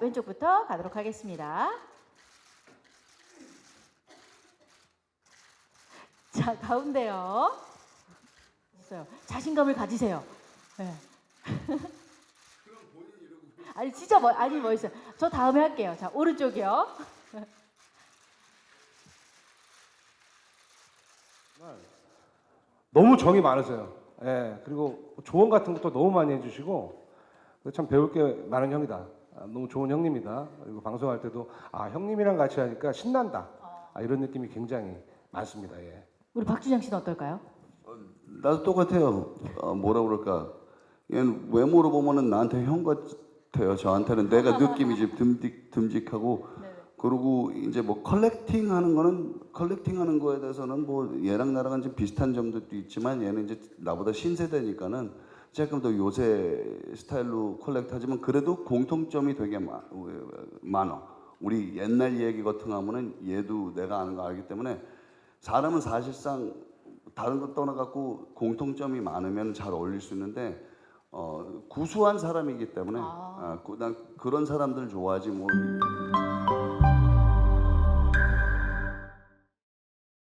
왼쪽부터 가도록 하겠습니다. 자, 가운데요. 있어요. 자신감을 가지세요. 네. 아니 진짜 뭐 아니 멋있어요. 저 다음에 할게요. 자 오른쪽이요. 너무 정이 많으세요. 예, 그리고 조언 같은 것도 너무 많이 해주시고 참 배울 게 많은 형이다. 아, 너무 좋은 형님이다. 그리고 방송할 때도 아 형님이랑 같이 하니까 신난다. 아, 이런 느낌이 굉장히 많습니다. 예. 우리 박준영 씨는 어떨까요? 나도 똑같아요. 어, 뭐라 그럴까? 얘는 외모로 보면은 나한테 형 같아요. 저한테는 내가 느낌이 좀 듬직, 듬직하고 그리고 이제 뭐 컬렉팅 하는 거는 컬렉팅 하는 거에 대해서는 뭐 얘랑 나랑은 좀 비슷한 점도 있지만 얘는 이제 나보다 신세대니까는 조금 더 요새 스타일로 컬렉트 하지만 그래도 공통점이 되게 마- 많아. 우리 옛날 얘기 같은 거 하면은 얘도 내가 아는 거 알기 때문에 사람은 사실상 다른 것 떠나갖고 공통점이 많으면 잘 어울릴 수 있는데 어, 구수한 사람이기 때문에 아, 그- 난 그런 사람들 좋아하지 뭐